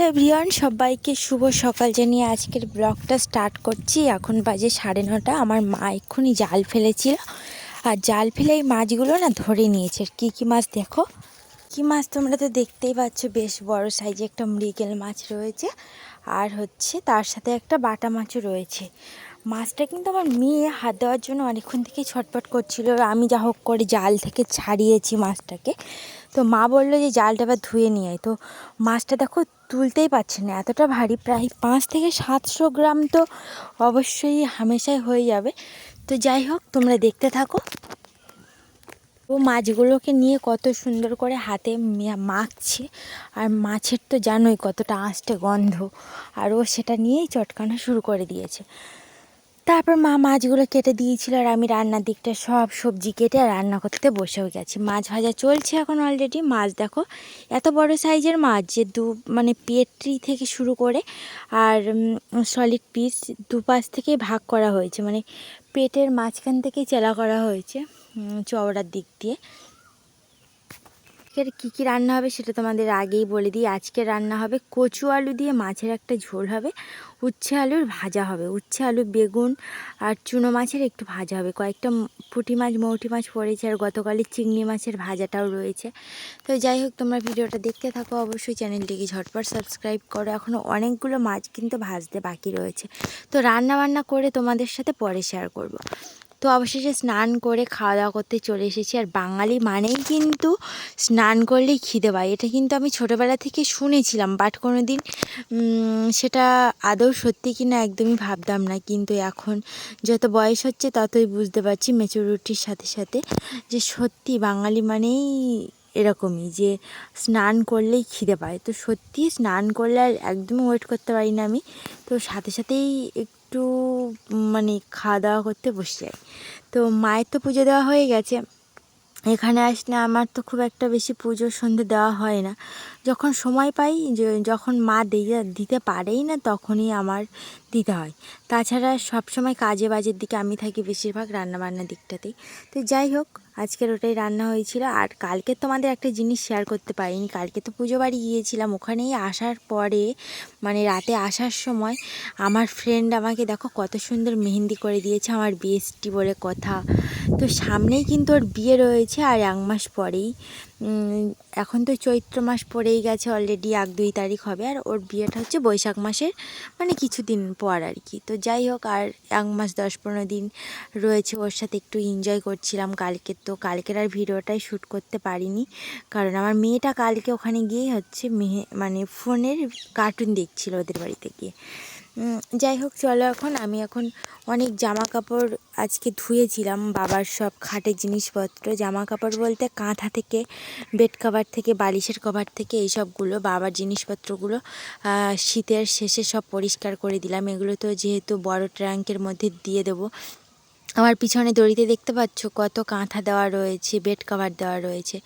Hello everyone, সবাইকে শুভ সকাল জানিয়ে আজকের ব্লগটা স্টার্ট করছি। এখন বাজে সাড়ে নটা, আমার মা এক্ষুনি জাল ফেলেছিল। আর জাল ফেলে এই মাছগুলো না ধরে নিয়েছে। কী কী মাছ দেখো? কী মাছ তোমরা তো দেখতেই পাচ্ছ, বেশ বড় সাইজে একটা মৃগেল মাছ রয়েছে। আর হচ্ছে তার সাথে একটা বাটা মাছও রয়েছে। মাছটা কিন্তু আমার মেয়ে হাত দেওয়ার জন্য অনেকক্ষণ থেকেই ছটপট করছিল। আমি যা হোক করে জাল থেকে ছাড়িয়েছি মাছটাকে। তো মা বলল যে জালটা আবার ধুয়ে নিয়ে তো মাছটা দেখো তুলতেই পারছে না। এতটা ভারী, প্রায় পাঁচ থেকে সাতশো গ্রাম তো অবশ্যই হামেশাই হয়ে যাবে। তো যাই হোক, তোমরা দেখতে থাকো। ও মাছগুলোকে নিয়ে কত সুন্দর করে হাতে মাখছে। আর মাছের তো জানোই কতটা আঁচটে গন্ধ। আর ও সেটা নিয়েই চটকানো শুরু করে দিয়েছে। তারপর মা মাছগুলো কেটে দিয়েছিল আর আমি রান্নার দিকটা সব সবজি কেটে রান্না করতে বসেও গেছি। মাছ ভাজা চলছে এখন অলরেডি মাছ দেখো, এত বড় সাইজের মাছ যে দু মানে পেটরি থেকে শুরু করে আর সলিড পিস দুপাশ থেকেই ভাগ করা হয়েছে। মানে পেটের মাঝখান থেকেই চেলা করা হয়েছে চওড়ার দিক দিয়ে। আজকের কী কী রান্না হবে সেটা তোমাদের আগেই বলে দিই। আজকে রান্না হবে কচু আলু দিয়ে মাছের একটা ঝোল হবে, উচ্ছে আলুর ভাজা হবে। উচ্ছে আলু, বেগুন আর চুনো মাছের একটু ভাজা হবে। কয়েকটা পুঁটি মাছ, মৌটি মাছ পড়েছে আর গতকালের চিংড়ি মাছের ভাজাটাও রয়েছে। তো যাই হোক, তোমরা ভিডিওটা দেখতে থাকো। অবশ্যই চ্যানেলটিকে ঝটপট সাবস্ক্রাইব করো। এখনও অনেকগুলো মাছ কিন্তু ভাজতে বাকি রয়েছে। তো রান্না বান্না করে তোমাদের সাথে পরে শেয়ার করব। তো অবশেষে স্নান করে খাওয়া দাওয়া করতে চলে এসেছি। আর বাঙালি মানেই কিন্তু স্নান করলেই খিদে পায়। এটা কিন্তু আমি ছোটোবেলা থেকে শুনেছিলাম বাট কোনো দিন সেটা আদৌ সত্যি কি না একদমই ভাবতাম না। কিন্তু এখন যত বয়স হচ্ছে ততই বুঝতে পারছি মেচুরিটির সাথে সাথে যে সত্যি বাঙালি মানেই এরকমই যে স্নান করলেই খিদে পায়। তো সত্যি স্নান করলে আর একদমই ওয়েট করতে পারি না আমি। তো সাথে সাথেই মানে খাওয়া দাওয়া করতে বসে যাই তো মায়ের তো পুজো দেওয়া হয়ে গেছে। এখানে আসলে আমার তো খুব একটা বেশি পুজো সন্ধে দেওয়া হয় না। যখন সময় পাই যখন মা দিয়ে দিতে পারেই না, তখনই আমার দিতে হয়। তাছাড়া সবসময় কাজে বাজের দিকে আমি থাকি বেশিরভাগ রান্নাবান্নার দিকটাতেই। তো যাই হোক আজকের ওটাই রান্না হয়েছিল। আর কালকে তোমাদের একটা জিনিস শেয়ার করতে পারিনি। কালকে তো পুজো বাড়ি গিয়েছিলাম। ওখানেই আসার পরে মানে রাতে আসার সময় আমার ফ্রেন্ড আমাকে দেখো কত সুন্দর মেহেন্দি করে দিয়েছে, আমার বিএসটি বলে কথা। তো সামনেই কিন্তু ওর বিয়ে রয়েছে আর এক মাস পরেই। এখন তো চৈত্র মাস পড়েই গেছে অলরেডি এক দুই তারিখ হবে। আর ওর বিয়েটা হচ্ছে বৈশাখ মাসের মানে কিছুদিন পর আর কি। তো যাই হোক, আর এক মাস দশ পনেরো দিন রয়েছে, ওর সাথে একটু এনজয় করছিলাম কালকে তো কালকের আর ভিডিওটাই শ্যুট করতে পারিনি। কারণ আমার মেয়েটা কালকে ওখানে গিয়ে হচ্ছে মেহে মানে ফোনের কার্টুন দেখছিল ওদের বাড়িতে গিয়ে। যাই হোক, চলো এখন। আমি এখন অনেক জামা কাপড় আজকে ধুয়েছিলাম, বাবার সব খাটের জিনিসপত্র। জামা কাপড় বলতে কাঁথা থেকে, বেড কভার থেকে, বালিশের কভার থেকে এই সবগুলো বাবার জিনিসপত্রগুলো শীতের শেষে সব পরিষ্কার করে দিলাম। এগুলো তো যেহেতু বড় ট্রাঙ্কের মধ্যে দিয়ে দেবো। আমার পিছনে দড়িতে দেখতে পাচ্ছ কত কাঁথা দেওয়া রয়েছে বেড কভার দেওয়া রয়েছে।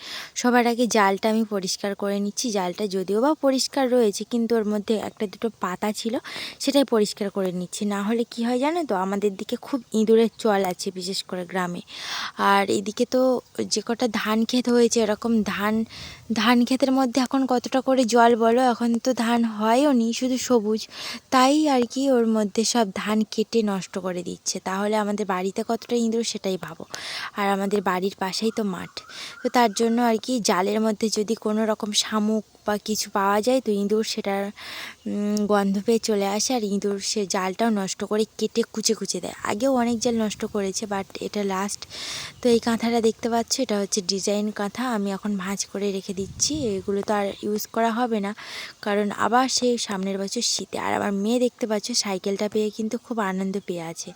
সবার আগে জালটা আমি পরিষ্কার করে নিচ্ছি। জালটা যদিও বা পরিষ্কার রয়েছে, কিন্তু ওর মধ্যে একটা দুটো পাতা ছিল, সেটাই পরিষ্কার করে নিচ্ছি। না হলে কি হয় জানো তো, আমাদের দিকে খুব ইঁদুরের চল আছে বিশেষ করে গ্রামে। আর এদিকে তো যে কটা ধান ক্ষেত হয়েছে, এরকম ধান ধান ক্ষেতের মধ্যে এখন কতটা করে জল বলো, এখন তো ধান হয়ও নি, শুধু সবুজ। তাই আর কি ওর মধ্যে সব ধান কেটে নষ্ট করে দিচ্ছে। তাহলে আমাদের বাড়িতে কতটা ইঁদুর সেটাই ভাবো। আর আমাদের বাড়ির পাশেই তো মাঠ। তো তার জন্য আর কি জালের মধ্যে যদি কোনো রকম শামুক বা কিছু পাওয়া যায়, তো ইঁদুর সেটার গন্ধ পেয়ে চলে আসে। আর ইঁদুর সে জালটাও নষ্ট করে কেটে কুচে কুচে দেয়। আগেও অনেক জাল নষ্ট করেছে, বাট এটা লাস্ট তো এই কাঁথাটা দেখতে পাচ্ছ, এটা হচ্ছে ডিজাইন কাঁথা। আমি এখন ভাঁজ করে রেখে দিচ্ছি। এগুলো তো আর ইউজ করা হবে না, কারণ আবার সেই সামনের বছর শীতে। আর আমার মেয়ে দেখতে পাচ্ছ, সাইকেলটা পেয়ে কিন্তু খুব আনন্দ পেয়ে আছে।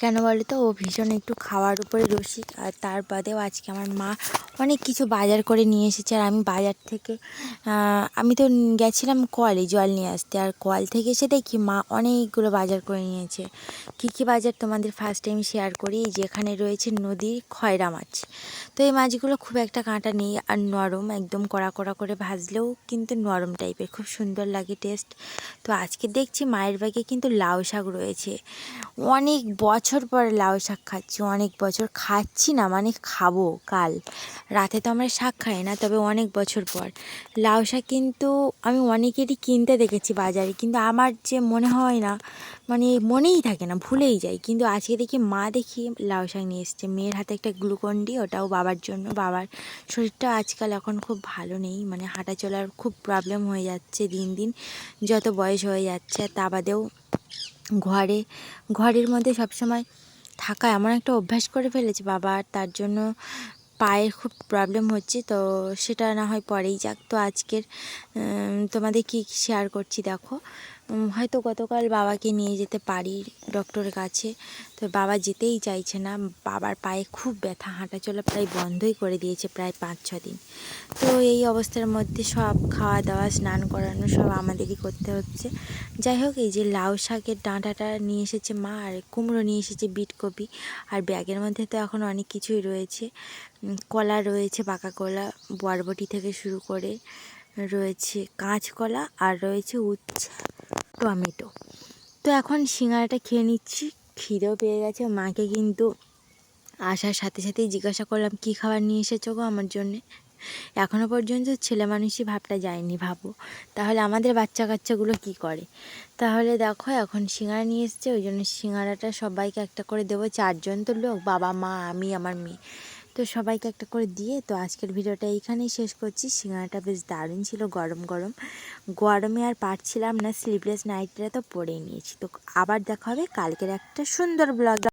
কেন বলো তো ও ভীষণ একটু খাওয়ার উপরে রসিক আর তার বাদেও আজকে আমার মা অনেক কিছু বাজার করে নিয়ে এসেছে আর আমি বাজার থেকে আমি তো গেছিলাম কলে জল নিয়ে আসতে আর কল থেকে এসে দেখি মা অনেকগুলো বাজার করে নিয়েছে। কী কী বাজার তোমাদের ফার্স্ট টাইম শেয়ার করি? যেখানে রয়েছে নদীর খয়রা মাছ। তো এই মাছগুলো খুব একটা কাঁটা নেই আর নরম, একদম কড়া কড়া করে ভাজলেও কিন্তু নরম টাইপের খুব সুন্দর লাগে টেস্ট তো আজকে দেখছি মায়ের ব্যাগে কিন্তু লাউ শাক রয়েছে। অনেক বছর পরে লাউ শাক খাচ্ছি, অনেক বছর, খাচ্ছি না মানে খাব কাল। রাতে তো আমরা শাক খাই না, তবে অনেক বছর পর। লাউ শাক কিন্তু আমি অনেকেরই কিনতে দেখেছি বাজারে, কিন্তু আমার যে মনে হয় না মানে মনেই থাকে না, ভুলেই যাই। কিন্তু আজকে দেখি মা দেখি লাউ শাক নিয়ে এসছে। মেয়ের হাতে একটা গ্লুকন ডি, ওটাও বাবার জন্য। বাবার শরীরটা আজকাল এখন খুব ভালো নেই মানে হাঁটা চলার খুব প্রবলেম হয়ে যাচ্ছে দিন দিন। যত বয়স হয়ে যাচ্ছে, তা বাদেও ঘরে, ঘরের মধ্যে সবসময় থাকা এমন একটা অভ্যাস করে ফেলেছে বাবা, তার জন্য পায়ের খুব প্রবলেম হচ্ছে, তো সেটা না হয় পরেই যাক। তো আজকের তোমাদের কী শেয়ার করছি দেখো। হয়তো গতকাল বাবাকে নিয়ে যেতে পারি ডক্টরের কাছে, তো বাবা যেতেই চাইছে না। বাবার পায়ে খুব ব্যথা হাঁটা চলা প্রায় বন্ধই করে দিয়েছে প্রায় পাঁচ, ছ দিন। তো এই অবস্থার মধ্যে সব খাওয়া দাওয়া, স্নান করানো সব আমাদেরই করতে হচ্ছে। যাই হোক, এই যে লাউ শাকের ডাঁটাটা নিয়ে এসেছে মা, আর কুমড়ো নিয়ে এসেছে বিট কপি আর ব্যাগের মধ্যে তো এখন অনেক কিছুই রয়েছে। কলা রয়েছে, পাকা কলা, বরবটি থেকে শুরু করে রয়েছে কাঁচকলা, আর রয়েছে উচ্ছে। টমেটো। তো এখন সিঙ্গারাটা খেয়ে নিচ্ছি, খিদেও পেয়ে গেছে। মাকে কিন্তু আসার সাথে সাথেই জিজ্ঞাসা করলাম, কী খাবার নিয়ে এসেছ গো আমার জন্যে? এখনও পর্যন্ত ছেলে মানুষই ভাবটা যায়নি, ভাবো। তাহলে আমাদের বাচ্চা কাচ্চাগুলো কি করে? তাহলে দেখো, এখন সিঙ্গারা নিয়ে এসছে, ওই জন্য সিঙ্গারাটা সবাইকে একটা করে দেবো। চারজন তো লোক, বাবা, মা, আমি, আমার মেয়ে। তো সবাইকে একটা করে দিয়ে তো আজকের ভিডিওটা এইখানেই শেষ করছি। সিঙ্গাড়াটা বেশ দারুণ ছিল, গরম গরম। গরমে আর পারছিলাম না স্লিভলেস নাইটটা তো পরেই নিয়েছি। তো আবার দেখা হবে কালকের একটা সুন্দর ব্লগ